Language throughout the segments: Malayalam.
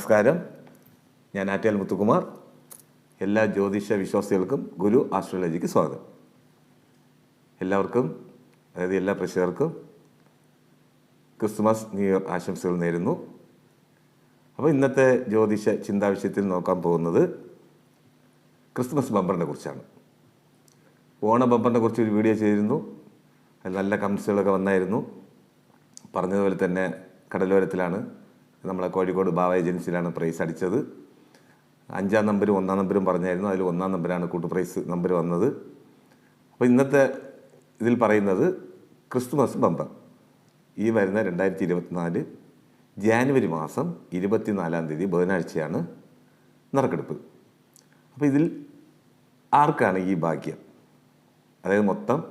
നമസ്കാരം. ഞാൻ ആറ്റേൽ മുത്തുകുമാർ. എല്ലാ ജ്യോതിഷ വിശ്വാസികൾക്കും ഗുരു ആസ്ട്രോളജിക്ക് സ്വാഗതം. എല്ലാവർക്കും അതായത് എല്ലാ പ്രേക്ഷകർക്കും ക്രിസ്മസ് ന്യൂ ഇയർ ആശംസകൾ നേരുന്നു. അപ്പോൾ ഇന്നത്തെ ജ്യോതിഷ ചിന്താവിഷയത്തിൽ നോക്കാൻ പോകുന്നത് ക്രിസ്മസ് ബമ്പറിനെ കുറിച്ചാണ്. ഓണ ബമ്പറിനെ കുറിച്ച് ഒരു വീഡിയോ ചെയ്തിരുന്നു. നല്ല കമൻസുകളൊക്കെ വന്നായിരുന്നു. പറഞ്ഞതുപോലെ തന്നെ കടലോരത്തിലാണ്. നമ്മളെ കോഴിക്കോട് ഭാവ ഏജൻസിയിലാണ് പ്രൈസ് അടിച്ചത്. അഞ്ചാം നമ്പരും ഒന്നാം നമ്പരും പറഞ്ഞായിരുന്നു. അതിൽ ഒന്നാം നമ്പരാണ് കൂട്ടു പ്രൈസ് നമ്പർ വന്നത്. അപ്പോൾ ഇന്നത്തെ ഇതിൽ പറയുന്നത് ക്രിസ്തുമസ് ബമ്പർ. ഈ വരുന്ന രണ്ടായിരത്തി ഇരുപത്തിനാല് ജാനുവരി മാസം ഇരുപത്തിനാലാം തീയതി ബുധനാഴ്ചയാണ് നറുക്കെടുപ്പ്. അപ്പോൾ ഇതിൽ ആർക്കാണ് ഈ ഭാഗ്യം? അതായത് മൊത്തം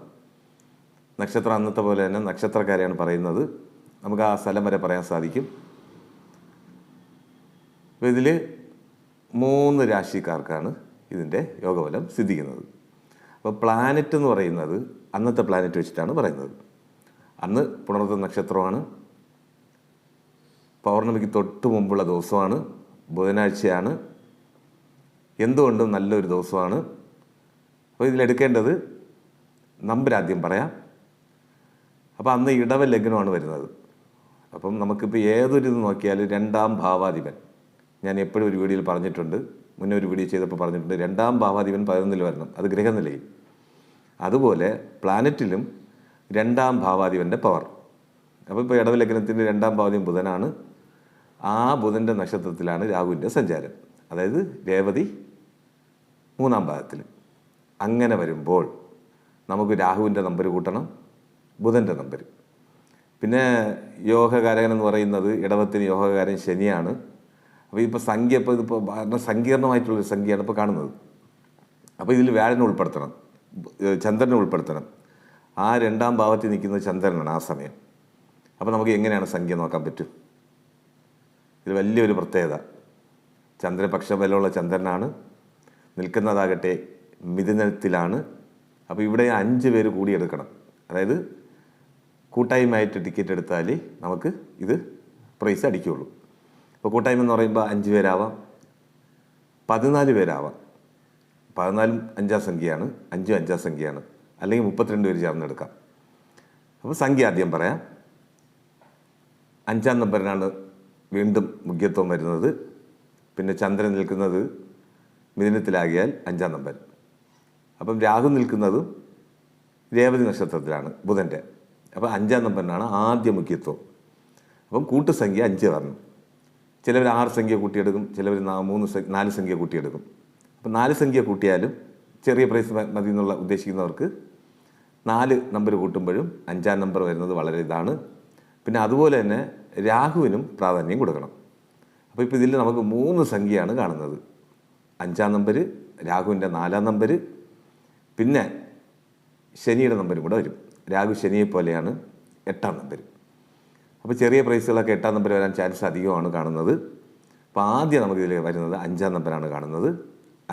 നക്ഷത്രം അന്നത്തെ പോലെ തന്നെ നക്ഷത്രക്കാരെയാണ് പറയുന്നത്. നമുക്ക് ആ സ്ഥലം വരെ പറയാൻ സാധിക്കും. അപ്പോൾ ഇതിൽ മൂന്ന് രാശിക്കാർക്കാണ് ഇതിന്റെ യോഗബലം സിദ്ധിക്കുന്നത്. അപ്പോൾ പ്ലാനറ്റ് എന്ന് പറയുന്നത് അന്നത്തെ പ്ലാനറ്റ് വെച്ചിട്ടാണ് പറയുന്നത്. അന്ന് പുണർത്ത നക്ഷത്രമാണ്. പൗർണമിക്ക് തൊട്ട് മുമ്പുള്ള ദിവസമാണ്. ബുധനാഴ്ചയാണ്. എന്തുകൊണ്ടും നല്ലൊരു ദിവസമാണ്. അപ്പോൾ ഇതിലെടുക്കേണ്ടത് നമ്പർ ആദ്യം പറയാം. അപ്പോൾ അന്ന് ഇടവ ലഗ്നമാണ് വരുന്നത്. അപ്പം നമുക്കിപ്പോൾ ഏതൊരു ഇത് നോക്കിയാലും രണ്ടാം ഭാവാധിപൻ. ഞാൻ എപ്പോഴും ഒരു വീഡിയോയിൽ പറഞ്ഞിട്ടുണ്ട്. മുന്നേ ഒരു വീഡിയോ ചെയ്തപ്പോൾ പറഞ്ഞിട്ടുണ്ട് രണ്ടാം ഭാവാധിപൻ പതിനൊന്നിൽ വരണം അത് ഗ്രഹനിലയിൽ അതുപോലെ പ്ലാനറ്റിലും രണ്ടാം ഭാവാധിപന്റെ പവർ. അപ്പോൾ ഇപ്പോൾ ഇടവ ലഗ്നത്തിന്റെ രണ്ടാം ഭാവാധിപൻ ബുധനാണ്. ആ ബുധന്റെ നക്ഷത്രത്തിലാണ് രാഹുവിന്റെ സഞ്ചാരം. അതായത് രേവതി മൂന്നാം ഭാഗത്തിൽ. അങ്ങനെ വരുമ്പോൾ നമുക്ക് രാഹുവിന്റെ നമ്പർ കൂട്ടണം ബുധന്റെ നമ്പർ. പിന്നെ യോഗകാരകൻ എന്ന് പറയുന്നത് ഇടവത്തിന് യോഗകാരൻ ശനിയാണ്. അപ്പോൾ ഇപ്പോൾ സംഖ്യ ഇപ്പോൾ ഇതിപ്പോൾ വളരെ സങ്കീർണമായിട്ടുള്ളൊരു സംഖ്യയാണ് ഇപ്പോൾ കാണുന്നത്. അപ്പോൾ ഇതിൽ വ്യാഴനെ ഉൾപ്പെടുത്തണം ചന്ദ്രനെ ഉൾപ്പെടുത്തണം. ആ രണ്ടാം ഭാവത്തിൽ നിൽക്കുന്നത് ചന്ദ്രനാണ് ആ സമയം. അപ്പോൾ നമുക്ക് എങ്ങനെയാണ് സംഖ്യ നോക്കാൻ പറ്റും ഇത് വലിയൊരു പ്രത്യേകത ചന്ദ്രപക്ഷ ബലമുള്ള ചന്ദ്രനാണ് നിൽക്കുന്നതാകട്ടെ മിഥുനത്തിലാണ്. അപ്പോൾ ഇവിടെ അഞ്ച് പേര് കൂടിയെടുക്കണം അതായത് കൂട്ടായ്മയായിട്ട് ടിക്കറ്റ് എടുത്താൽ നമുക്ക് ഇത് പ്രൈസ് അടിക്കുകയുള്ളൂ. ഇപ്പോൾ കൂട്ടായ്മ എന്ന് പറയുമ്പോൾ അഞ്ച് പേരാവാം പതിനാല് പേരാവാം. പതിനാലും അഞ്ചാം സംഖ്യയാണ് അഞ്ചും അഞ്ചാം സംഖ്യയാണ്. അല്ലെങ്കിൽ മുപ്പത്തിരണ്ട് പേര് ചേർന്നെടുക്കാം. അപ്പോൾ സംഖ്യ ആദ്യം പറയാം. അഞ്ചാം നമ്പറിനാണ് വീണ്ടും മുഖ്യത്വം വരുന്നത്. പിന്നെ ചന്ദ്രൻ നിൽക്കുന്നത് മിഥുനത്തിലാകിയാൽ അഞ്ചാം നമ്പർ. അപ്പം രാഹു നിൽക്കുന്നതും രേവതി നക്ഷത്രത്തിലാണ് ബുധന്റെ. അപ്പോൾ അഞ്ചാം നമ്പറിനാണ് ആദ്യ മുഖ്യത്വം. അപ്പം കൂട്ടുസംഖ്യ അഞ്ച് പറഞ്ഞു ചിലവർ ആറ് സംഖ്യ കൂട്ടിയെടുക്കും ചിലവർ മൂന്ന് നാല് സംഖ്യ കൂട്ടിയെടുക്കും. അപ്പം നാല് സംഖ്യ കൂട്ടിയാലും ചെറിയ പ്രൈസ് മതി എന്നുള്ള ഉദ്ദേശിക്കുന്നവർക്ക് നാല് നമ്പർ കൂട്ടുമ്പോഴും അഞ്ചാം നമ്പർ വരുന്നത് വളരെ ഇതാണ്. പിന്നെ അതുപോലെ തന്നെ രാഹുവിനും പ്രാധാന്യം കൊടുക്കണം. അപ്പോൾ ഇപ്പോൾ ഇതിൽ നമുക്ക് മൂന്ന് സംഖ്യയാണ് കാണുന്നത്. അഞ്ചാം നമ്പർ രാഹുവിന്റെ നാലാം നമ്പർ പിന്നെ ശനിയുടെ നമ്പരും കൂടെ വരും. രാഹു ശനിയെ പോലെയാണ് എട്ടാം നമ്പർ. അപ്പോൾ ചെറിയ പ്രൈസുകളൊക്കെ എട്ടാം നമ്പർ വരാൻ ചാൻസ് അധികമാണ് കാണുന്നത്. അപ്പോൾ ആദ്യം നമുക്ക് ഇതിൽ വരുന്നത് അഞ്ചാം നമ്പറാണ് കാണുന്നത്.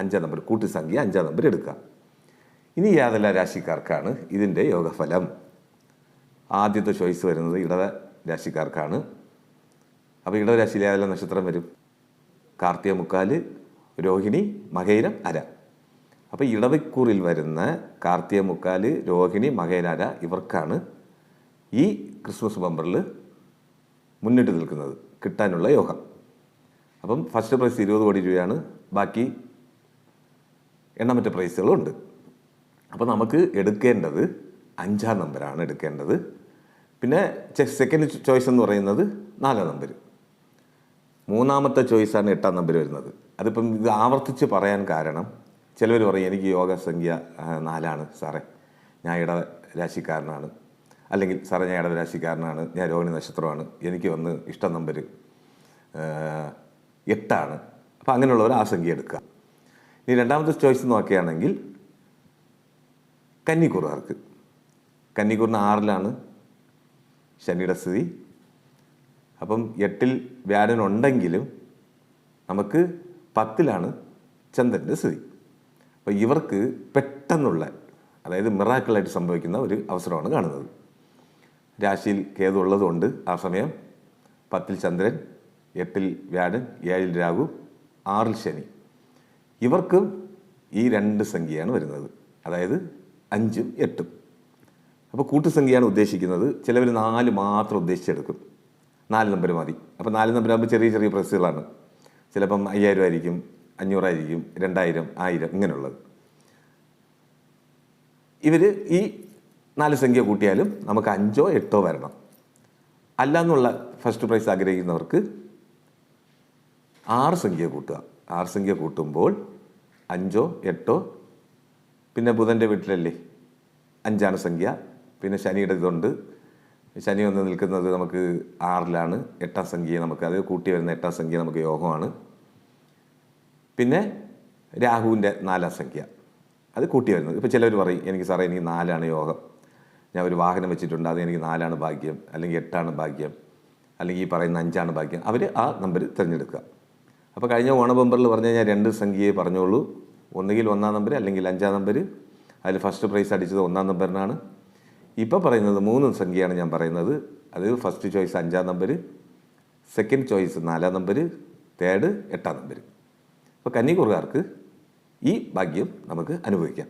അഞ്ചാം നമ്പർ കൂട്ടുസംഖ്യ അഞ്ചാം നമ്പർ എടുക്കുക. ഇനി യാതെല്ലാ രാശിക്കാർക്കാണ് ഇതിന്റെ യോഗഫലം? ആദ്യത്തെ ചോയ്സ് വരുന്നത് ഇടവ രാശിക്കാർക്കാണ്. അപ്പോൾ ഇടവ രാശിയിൽ ഏതെല്ലാം നക്ഷത്രം വരും? കാർത്തിക മുക്കാൽ രോഹിണി മകേരം അര. അപ്പോൾ ഇടവക്കൂറിൽ വരുന്ന കാർത്തിക മുക്കാൽ രോഹിണി മകയിരര ഇവർക്കാണ് ഈ ക്രിസ്മസ് ബമ്പറിൽ മുന്നിട്ട് നിൽക്കുന്നത് കിട്ടാനുള്ള യോഗം അപ്പം ഫസ്റ്റ് പ്രൈസ് ഇരുപത് കോടി രൂപയാണ് ബാക്കി എണ്ണമറ്റ പ്രൈസുകളുണ്ട് അപ്പോൾ നമുക്ക് എടുക്കേണ്ടത് അഞ്ചാം നമ്പരാണ് എടുക്കേണ്ടത്. പിന്നെ സെക്കൻഡ് ചോയ്സ് എന്ന് പറയുന്നത് നാലാം നമ്പർ മൂന്നാമത്തെ ചോയ്സാണ് എട്ടാം നമ്പർ വരുന്നത്. അതിപ്പം ഇത് ആവർത്തിച്ച് പറയാൻ കാരണം ചിലവർ പറയും എനിക്ക് യോഗ സംഖ്യ നാലാണ് സാറേ. ഞാൻ ഇട രാശിക്കാരനാണ്. അല്ലെങ്കിൽ സാറേ ഞാൻ ഇടവരാശിക്കാരനാണ് ഞാൻ രോഹിണി നക്ഷത്രമാണ് എനിക്ക് വന്ന് ഇഷ്ടം നമ്പർ എട്ടാണ്. അപ്പോൾ അങ്ങനെയുള്ളവർ ആ സംഖ്യ എടുക്കുക. ഇനി രണ്ടാമത്തെ ചോയ്സ് നോക്കുകയാണെങ്കിൽ കന്നിക്കുറുകാർക്ക്. കന്നിക്കുറിന് ആറിലാണ് ശനിയുടെ സ്ഥിതി. അപ്പം എട്ടിൽ വ്യാഴൻ ഉണ്ടെങ്കിലും നമുക്ക് പത്തിലാണ് ചന്ദ്രന്റെ സ്ഥിതി. അപ്പോൾ ഇവർക്ക് പെട്ടെന്നുള്ള അതായത് മിറാക്കിളായിട്ട് സംഭവിക്കുന്ന ഒരു അവസരമാണ് കാണുന്നത്. രാശിയിൽ കേതു ഉള്ളതുകൊണ്ട് ആ സമയം പത്തിൽ ചന്ദ്രൻ എട്ടിൽ വ്യാഴൻ ഏഴിൽ രാഹു ആറിൽ ശനി. ഇവർക്കും ഈ രണ്ട് സംഖ്യയാണ് വരുന്നത്. അതായത് അഞ്ചും എട്ടും. അപ്പോൾ കൂട്ടുസംഖ്യയാണ് ഉദ്ദേശിക്കുന്നത്. ചിലവർ നാല് മാത്രം ഉദ്ദേശിച്ചെടുക്കും. നാല് നമ്പർ മതി. അപ്പോൾ നാല് നമ്പർ ആകുമ്പോൾ ചെറിയ ചെറിയ പ്രൈസുകളാണ് ചിലപ്പം അയ്യായിരം ആയിരിക്കും അഞ്ഞൂറായിരിക്കും രണ്ടായിരം ആയിരം ഇങ്ങനെയുള്ളത്. ഇവർ ഈ നാല് സംഖ്യ കൂട്ടിയാലും നമുക്ക് അഞ്ചോ എട്ടോ വരണം. അല്ല എന്നുള്ള ഫസ്റ്റ് പ്രൈസ് ആഗ്രഹിക്കുന്നവർക്ക് ആറ് സംഖ്യ കൂട്ടുക. ആറ് സംഖ്യ കൂട്ടുമ്പോൾ അഞ്ചോ എട്ടോ പിന്നെ ബുധന്റെ വീട്ടിലല്ലേ? അഞ്ചാണ് സംഖ്യ. പിന്നെ ശനിയുടെ ഇതുണ്ട്. ശനി വന്ന് നിൽക്കുന്നത് നമുക്ക് ആറിലാണ്. എട്ടാം സംഖ്യ നമുക്ക് അത് കൂട്ടി വരുന്ന എട്ടാം സംഖ്യ നമുക്ക് യോഗമാണ്. പിന്നെ രാഹുവിന്റെ നാലാം സംഖ്യ. അത് കൂട്ടി വരുന്നത്. ഇപ്പോൾ ചിലർ പറയും എനിക്ക് സാറേ എനിക്ക് നാലാണ് യോഗം. ഞാൻ ഒരു വാഹനം വെച്ചിട്ടുണ്ട് അത് എനിക്ക് നാലാണ് ഭാഗ്യം അല്ലെങ്കിൽ എട്ടാണ് ഭാഗ്യം അല്ലെങ്കിൽ ഈ പറയുന്ന അഞ്ചാണ് ഭാഗ്യം അവർ ആ നമ്പർ തിരഞ്ഞെടുക്കുക. അപ്പോൾ കഴിഞ്ഞ ഓണ ബമ്പറിൽ പറഞ്ഞു കഴിഞ്ഞാൽ രണ്ട് സംഖ്യയെ പറഞ്ഞോളൂ. ഒന്നുകിൽ ഒന്നാം നമ്പർ അല്ലെങ്കിൽ അഞ്ചാം നമ്പർ. അതിൽ ഫസ്റ്റ് പ്രൈസ് അടിച്ചത് ഒന്നാം നമ്പറിനാണ്. ഇപ്പോൾ പറയുന്നത് മൂന്ന് സംഖ്യയാണ് ഞാൻ പറയുന്നത്. അത് ഫസ്റ്റ് ചോയ്സ് അഞ്ചാം നമ്പർ സെക്കൻഡ് ചോയ്സ് നാലാം നമ്പർ തേർഡ് എട്ടാം നമ്പർ. അപ്പോൾ കന്നിക്കൂറുകാർക്ക് ഈ ഭാഗ്യം നമുക്ക് അനുഭവിക്കാം.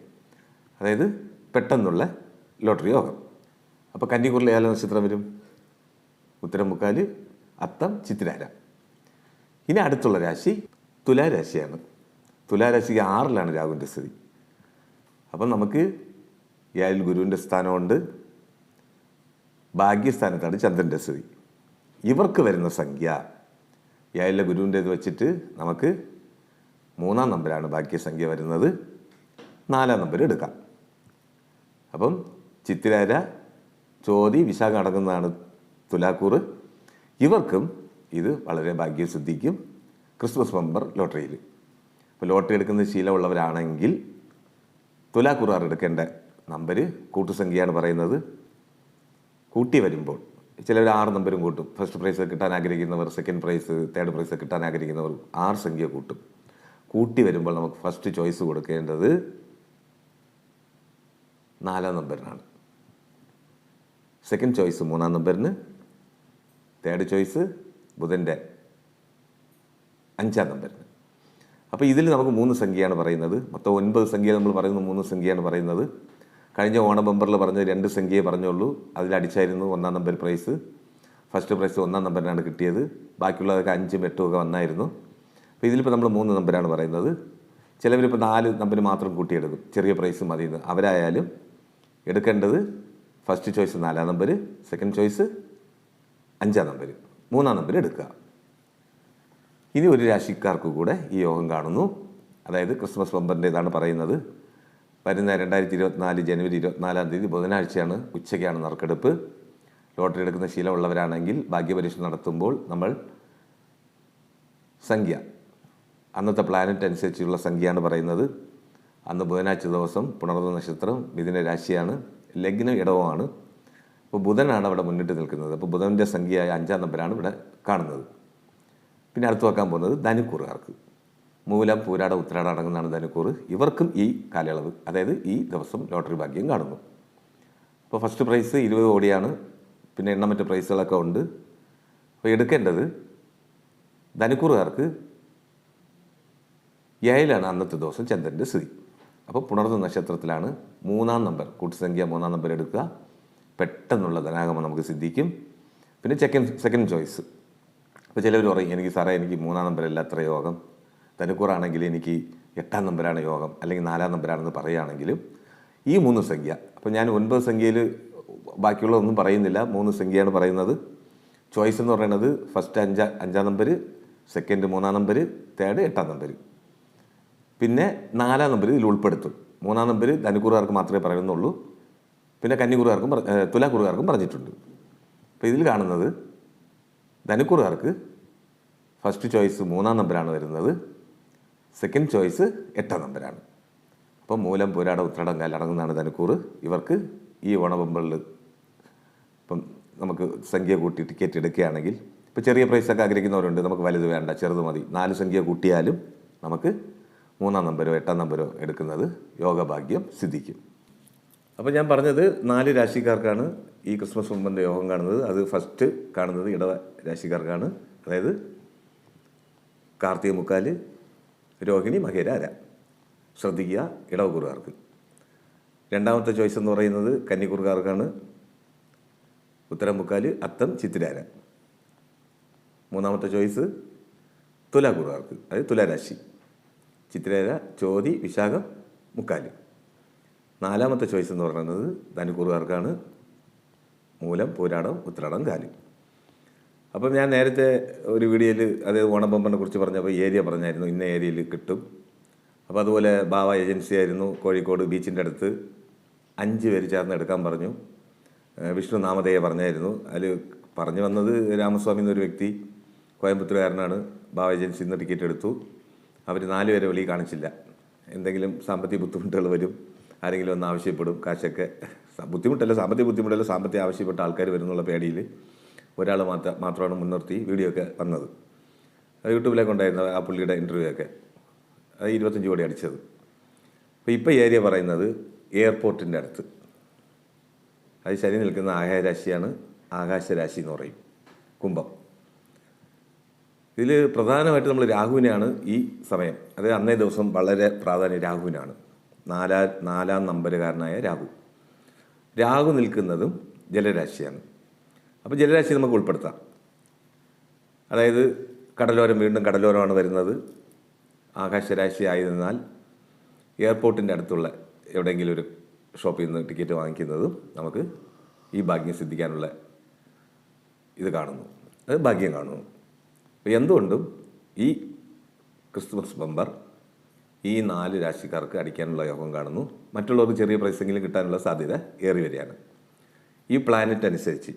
അതായത് പെട്ടെന്നുള്ള ലോട്ടറി യോഗം. അപ്പോൾ കന്നിക്കൂറിലെ ഏല നക്ഷത്രം വരും? ഉത്തരം മുക്കാൽ അത്തം ചിത്തിരാര. ഇനി അടുത്തുള്ള രാശി തുലാരാശിയാണ്. തുലാരാശിക്ക് ആറിലാണ് രാഹുവിന്റെ സ്ഥിതി. അപ്പം നമുക്ക് ഏഴിൽ ഗുരുവിന്റെ സ്ഥാനമുണ്ട്. ഭാഗ്യസ്ഥാനത്താണ് ചന്ദ്രന്റെ സ്ഥിതി. ഇവർക്ക് വരുന്ന സംഖ്യ ഏഴിലെ ഗുരുവിന്റെ ഇത് വെച്ചിട്ട് നമുക്ക് മൂന്നാം നമ്പരാണ് ഭാഗ്യസംഖ്യ വരുന്നത്. നാലാം നമ്പർ എടുക്കാം. അപ്പം ചിത്തിരാര ചോതി വിശാഖം അടങ്ങുന്നതാണ് തുലാക്കൂറ് ഇവർക്കും ഇത് വളരെ ഭാഗ്യം ഭാഗ്യസിദ്ധിക്കും ക്രിസ്മസ് മെമ്പർ ലോട്ടറിയിൽ. അപ്പോൾ ലോട്ടറി എടുക്കുന്ന ശീലമുള്ളവരാണെങ്കിൽ തുലാക്കുറാർ എടുക്കേണ്ട നമ്പർ കൂട്ടുസംഖ്യയാണ് പറയുന്നത്. കൂട്ടി വരുമ്പോൾ ചിലർ ആറ് നമ്പരും കൂട്ടും. ഫസ്റ്റ് പ്രൈസ് കിട്ടാൻ ആഗ്രഹിക്കുന്നവർ സെക്കൻഡ് പ്രൈസ് തേർഡ് പ്രൈസ് കിട്ടാൻ ആഗ്രഹിക്കുന്നവർ ആറ് സംഖ്യ കൂട്ടും. കൂട്ടി വരുമ്പോൾ നമുക്ക് ഫസ്റ്റ് ചോയ്സ് കൊടുക്കേണ്ടത് നാലാം നമ്പറിനാണ് സെക്കൻഡ് ചോയ്സ് മൂന്നാം നമ്പറിന്. തേർഡ് ചോയ്സ് ബുധന്റെ അഞ്ചാം നമ്പറിന്. അപ്പോൾ ഇതിൽ നമുക്ക് മൂന്ന് സംഖ്യയാണ് പറയുന്നത്. മൊത്തം ഒൻപത് സംഖ്യ നമ്മൾ പറയുന്നത് മൂന്ന് സംഖ്യയാണ് പറയുന്നത്. കഴിഞ്ഞ ഓണ ബമ്പറിൽ പറഞ്ഞ രണ്ട് സംഖ്യയെ പറഞ്ഞുള്ളൂ. അതിലടിച്ചായിരുന്നു ഒന്നാം നമ്പർ പ്രൈസ്. ഫസ്റ്റ് പ്രൈസ് ഒന്നാം നമ്പറിനാണ് കിട്ടിയത്. ബാക്കിയുള്ളതൊക്കെ അഞ്ചും എട്ടും ഒക്കെ വന്നായിരുന്നു. അപ്പോൾ ഇതിലിപ്പോൾ നമ്മൾ മൂന്ന് നമ്പരാണ് പറയുന്നത്. ചിലവരിപ്പോൾ നാല് നമ്പർ മാത്രം കൂട്ടിയെടുക്കും. ചെറിയ പ്രൈസ് മതിയെന്ന്. അവരായാലും എടുക്കേണ്ടത് ഫസ്റ്റ് ചോയ്സ് നാലാം നമ്പർ സെക്കൻഡ് ചോയ്സ് അഞ്ചാം നമ്പർ മൂന്നാം നമ്പർ എടുക്കുക. ഇനി ഒരു രാശിക്കാർക്ക് കൂടെ ഈ യോഗം കാണുന്നു. അതായത് ക്രിസ്മസ് ബമ്പറിന്റെതാണ് പറയുന്നത്. വരുന്ന രണ്ടായിരത്തി ഇരുപത്തിനാല് ജനുവരി ഇരുപത്തിനാലാം തീയതി ബുധനാഴ്ചയാണ് ഉച്ചയ്ക്കാണ് നറുക്കെടുപ്പ്. ലോട്ടറി എടുക്കുന്ന ശീലമുള്ളവരാണെങ്കിൽ ഭാഗ്യപരീക്ഷ നടത്തുമ്പോൾ നമ്മൾ സംഖ്യ അന്നത്തെ പ്ലാനറ്റ് അനുസരിച്ചുള്ള സംഖ്യയാണ് പറയുന്നത്. അന്ന് ബുധനാഴ്ച ദിവസം പുണർന്ന നക്ഷത്രം മിഥുന രാശിയാണ്. ലഗ്നം ഇടവമാണ് അപ്പോൾ ബുധനാണ് അവിടെ മുന്നിട്ട് നിൽക്കുന്നത്. അപ്പോൾ ബുധന്റെ സംഖ്യയായ അഞ്ചാം നമ്പരാണ് ഇവിടെ കാണുന്നത്. പിന്നെ അടുത്ത് വെക്കാൻ പോകുന്നത് ധനുക്കൂറുകാർക്ക്. മൂലം പൂരാട ഉത്തരാട അടങ്ങുന്നതാണ് ധനുക്കൂറ്. ഇവർക്കും ഈ കാലയളവ് അതായത് ഈ ദിവസം ലോട്ടറി ഭാഗ്യം കാണുന്നു. അപ്പോൾ ഫസ്റ്റ് പ്രൈസ് ഇരുപത് കോടിയാണ്. പിന്നെ എണ്ണമറ്റ പ്രൈസുകളൊക്കെ ഉണ്ട്. അപ്പോൾ എടുക്കേണ്ടത് ധനുക്കൂറുകാർക്ക് ഏഴിലാണ് അന്നത്തെ ദിവസം ചന്ദ്രന്റെ സ്ഥിതി. അപ്പോൾ പുണർന്ന നക്ഷത്രത്തിലാണ് മൂന്നാം നമ്പർ. കൂട്ടുസംഖ്യ മൂന്നാം നമ്പർ എടുക്കുക. പെട്ടെന്നുള്ള ധനാഗമം നമുക്ക് സിദ്ധിക്കും. പിന്നെ സെക്കൻഡ് സെക്കൻഡ് ചോയ്സ് അപ്പോൾ ചിലവർ പറയും എനിക്ക് സാറേ എനിക്ക് മൂന്നാം നമ്പറല്ല അത്ര യോഗം. ധനുക്കൂറാണെങ്കിൽ എനിക്ക് എട്ടാം നമ്പരാണ് യോഗം അല്ലെങ്കിൽ നാലാം നമ്പരാണെന്ന് പറയുകയാണെങ്കിലും ഈ മൂന്ന് സംഖ്യ അപ്പോൾ ഞാൻ ഒൻപത് സംഖ്യയിൽ ബാക്കിയുള്ളതൊന്നും പറയുന്നില്ല. മൂന്ന് സംഖ്യയാണ് പറയുന്നത്. ചോയ്സ് എന്ന് പറയുന്നത് ഫസ്റ്റ് അഞ്ചാ അഞ്ചാം നമ്പർ സെക്കൻഡ് മൂന്നാം നമ്പർ തേർഡ് എട്ടാം നമ്പർ പിന്നെ നാലാം നമ്പർ ഇതിൽ ഉൾപ്പെടുത്തും. മൂന്നാം നമ്പർ ധനുക്കുറുകാർക്ക് മാത്രമേ പറയുന്നുള്ളൂ. പിന്നെ കന്നിക്കുറുകാർക്കും തുലാക്കുറുകാർക്കും പറഞ്ഞിട്ടുണ്ട്. അപ്പോൾ ഇതിൽ കാണുന്നത് ധനുക്കുറുകാർക്ക് ഫസ്റ്റ് ചോയ്സ് മൂന്നാം നമ്പറാണ് വരുന്നത്. സെക്കൻഡ് ചോയ്സ് എട്ടാം നമ്പറാണ് അപ്പോൾ മൂലം പോരാട ഉത്രാടം കാലടങ്ങുന്നതാണ് ധനുക്കൂറ് ഇവർക്ക് ഈ ഓണബമ്പറിൽ ഇപ്പം നമുക്ക് സംഖ്യ കൂട്ടി ടിക്കറ്റ് എടുക്കുകയാണെങ്കിൽ ഇപ്പോൾ ചെറിയ പ്രൈസൊക്കെ ആഗ്രഹിക്കുന്നവരുണ്ട്. നമുക്ക് വലുത് വേണ്ട ചെറുത് മതി. നാല് സംഖ്യ കൂട്ടിയാലും നമുക്ക് മൂന്നാം നമ്പരോ എട്ടാം നമ്പരോ എടുക്കുന്നത് യോഗഭാഗ്യം സിദ്ധിക്കും. അപ്പോൾ ഞാൻ പറഞ്ഞത് നാല് രാശിക്കാർക്കാണ് ഈ ക്രിസ്മസ് മുമ്പിന്റെ യോഗം കാണുന്നത്. അത് ഫസ്റ്റ് കാണുന്നത് ഇടവ രാശിക്കാർക്കാണ്. അതായത് കാർത്തിക മുക്കാൽ രോഹിണി മഹേരാര ശ്രദ്ധിക്കുക ഇടവക്കുറുകാർക്ക് രണ്ടാമത്തെ ചോയ്സ് എന്ന് പറയുന്നത് കന്നിക്കുറുകാർക്കാണ്. ഉത്തരം മുക്കാൽ അത്തം ചിത്തിരാര. മൂന്നാമത്തെ ചോയ്സ് തുലാക്കുറുകാർക്ക് അതായത് തുലാരാശി. ചിത്തിരേര ചോതി വിശാഖം മുക്കാൽ. നാലാമത്തെ ചോയ്സ് എന്ന് പറയുന്നത് ധനുക്കുറുകാർക്കാണ് മൂലം പൂരാടം ഉത്രാടം കാൽ. അപ്പം ഞാൻ നേരത്തെ ഒരു വീഡിയോയിൽ അതായത് ഓണബമ്പറിനെ കുറിച്ച് പറഞ്ഞപ്പോൾ ഏരിയ പറഞ്ഞായിരുന്നു. ഇന്ന ഏരിയയിൽ കിട്ടും. അപ്പോൾ അതുപോലെ ബാവ ഏജൻസി ആയിരുന്നു കോഴിക്കോട് ബീച്ചിന്റെ അടുത്ത്. അഞ്ച് പേര് ചേർന്ന് എടുക്കാൻ പറഞ്ഞു. വിഷ്ണു നാമധേയ പറഞ്ഞായിരുന്നു. അതിൽ പറഞ്ഞു വന്നത് രാമസ്വാമി എന്നൊരു വ്യക്തി കോയമ്പത്തൂരുകാരനാണ്. ബാവ ഏജൻസിയിൽ നിന്ന് ടിക്കറ്റ് എടുത്തു. അവർ നാല് പേരെ വെളിയിൽ കാണിച്ചില്ല. എന്തെങ്കിലും സാമ്പത്തിക ബുദ്ധിമുട്ടുകൾ വരും ആരെങ്കിലും ഒന്ന് ആവശ്യപ്പെടും കാശൊക്കെ ബുദ്ധിമുട്ടല്ല സാമ്പത്തിക ബുദ്ധിമുട്ടല്ല സാമ്പത്തിക ആവശ്യപ്പെട്ട ആൾക്കാർ വരുന്നുള്ള പേടിയിൽ ഒരാൾ മാത്ര മാത്രമാണ് മുൻനിർത്തി വീഡിയോ ഒക്കെ വന്നത്. യൂട്യൂബിലേക്ക് ഉണ്ടായിരുന്ന ആ പുള്ളിയുടെ ഇന്റർവ്യൂ ഒക്കെ. അത് ഇരുപത്തഞ്ച് കോടി അടിച്ചത്. അപ്പോൾ ഇപ്പോൾ ഏരിയ പറയുന്നത് എയർപോർട്ടിന്റെ അടുത്ത്. അത് ശനി നിൽക്കുന്ന ആകാശരാശിയാണ് ആകാശരാശി എന്ന് പറയും. കുംഭം. ഇതിൽ പ്രധാനമായിട്ട് നമ്മൾ രാഹുവിനെയാണ് ഈ സമയം അതായത് അന്നേ ദിവസം വളരെ പ്രാധാന്യം രാഹുവിനാണ്. നാലാ നാലാം നമ്പരുകാരനായ രാഹു. രാഹു നിൽക്കുന്നതും ജലരാശിയാണ്. അപ്പോൾ ജലരാശി നമുക്ക് ഉൾപ്പെടുത്താം. അതായത് കടലോരം വീണ്ടും കടലോരമാണ് വരുന്നത്. ആകാശരാശി ആയതിനാൽ എയർപോർട്ടിന്റെ അടുത്തുള്ള എവിടെയെങ്കിലും ഒരു ഷോപ്പിൽ നിന്ന് ടിക്കറ്റ് വാങ്ങിക്കുന്നതും നമുക്ക് ഈ ഭാഗ്യം സിദ്ധിക്കാനുള്ള ഇത് കാണുന്നു. അത് ഭാഗ്യം കാണുന്നു. അപ്പോൾ എന്തുകൊണ്ടും ഈ ക്രിസ്മസ് ബമ്പർ ഈ നാല് രാശിക്കാർക്ക് അടിക്കാനുള്ള യോഗം കാണുന്നു. മറ്റുള്ളവർക്ക് ചെറിയ പ്രൈസെങ്കിലും കിട്ടാനുള്ള സാധ്യത ഏറി വരികയാണ്. ഈ പ്ലാനറ്റ് അനുസരിച്ച്.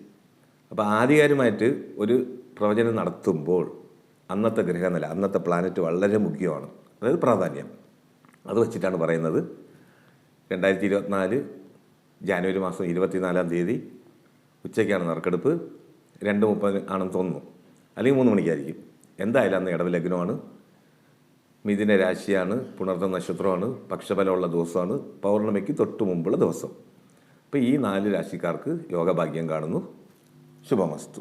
അപ്പോൾ ആധികാരികമായിട്ട് ഒരു പ്രവചനം നടത്തുമ്പോൾ അന്നത്തെ ഗ്രഹനില അന്നത്തെ പ്ലാനറ്റ് വളരെ മുഖ്യമാണ്. അതായത് പ്രാധാന്യം. അത് വെച്ചിട്ടാണ് പറയുന്നത്. രണ്ടായിരത്തി ഇരുപത്തിനാല് ജാനുവരി മാസം ഇരുപത്തിനാലാം തീയതി ഉച്ചയ്ക്കാണ് നറുക്കെടുപ്പ്. രണ്ട് മുപ്പത് ആണെന്ന് തോന്നുന്നു. അല്ലെങ്കിൽ മൂന്ന് മണിക്കായിരിക്കും. എന്തായാലും അന്ന് ഇടവ് ലഗ്നമാണ്. മിഥുന രാശിയാണ് പുണർന്ന നക്ഷത്രമാണ് പക്ഷബലമുള്ള ദിവസമാണ് പൗർണമിക്ക് തൊട്ട് മുമ്പുള്ള ദിവസം. അപ്പോൾ ഈ നാല് രാശിക്കാർക്ക് യോഗഭാഗ്യം കാണുന്നു. ശുഭമസ്തു.